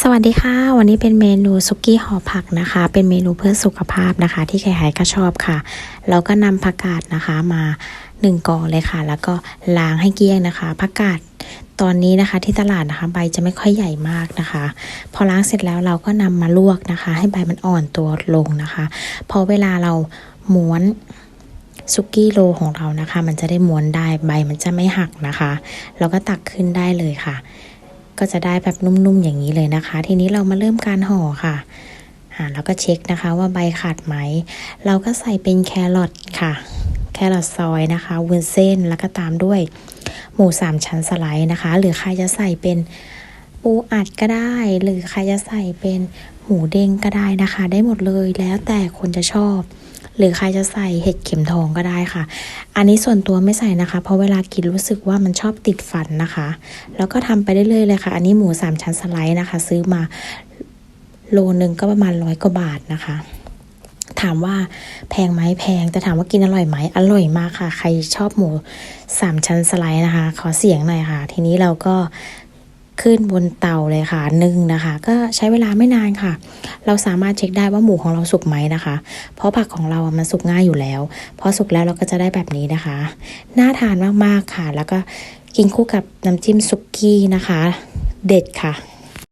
สวัสดีค่ะ วันนี้เป็นเมนูซุกี้ห่อผักนะคะ เป็นเมนูเพื่อสุขภาพนะคะ ที่ใครๆก็ชอบค่ะ เราก็นำผักกาดนะคะมาหนึ่งกอเลยค่ะ แล้วก็ล้างให้เกลี้ยงนะคะผักกาดตอนนี้นะคะที่ตลาดนะคะใบจะไม่ค่อยใหญ่มากนะคะ พอล้างเสร็จแล้วเราก็นำมาลวกนะคะ ให้ใบมันอ่อนตัวลงนะคะพอเวลาเราม้วนซุกี้โรของเรานะคะ มันจะได้ม้วนได้ใบมันจะไม่หักนะคะเราก็ตักขึ้นได้เลยค่ะ ก็จะได้แบบนุ่มๆอย่างนี้เลยนะคะ ทีนี้เรามาเริ่มการห่อค่ะอ่าแล้วก็เช็คนะคะว่าใบขาดไหม เราก็ใส่เป็นแครอทค่ะ แครอทซอยนะคะวุ้นเส้นแล้วก็ตามด้วย หมูสามชั้นสไลด์นะคะ หรือใครจะใส่เป็นปูอัดก็ได้ หรือใครจะใส่เป็นหมูเด้งก็ได้นะคะ ได้หมดเลยแล้วแต่คนจะชอบ หรือใครจะใส่เห็ดเข็มทองก็ได้ค่ะ อันนี้ส่วนตัวไม่ใส่นะคะ เพราะเวลากินรู้สึกว่ามันชอบติดฟันนะคะ แล้วก็ทำไปเรื่อยๆเลยค่ะ อันนี้หมูสามชั้นสไลด์นะคะ ซื้อมาโลนึงก็ประมาณร้อยกว่าบาทนะคะถามว่าแพงไหมแพงแต่ถามว่ากินอร่อยไหมอร่อยมากค่ะ ใครชอบหมูสามชั้นสไลด์นะคะ ขอเสียงหน่อยค่ะ ทีนี้เราก็ ขึ้นบนเตาเลยค่ะนึ่งนะคะ ก็ใช้เวลาไม่นานค่ะ เราสามารถเช็คได้ว่าหมูของเราสุกไหมนะคะ เพราะผักของเราอะมันสุกง่ายอยู่แล้ว พอสุกแล้วเราก็จะได้แบบนี้นะคะ น่าทานมากๆค่ะ แล้วก็กินคู่กับน้ำจิ้มซุกี้นะคะ เด็ดค่ะ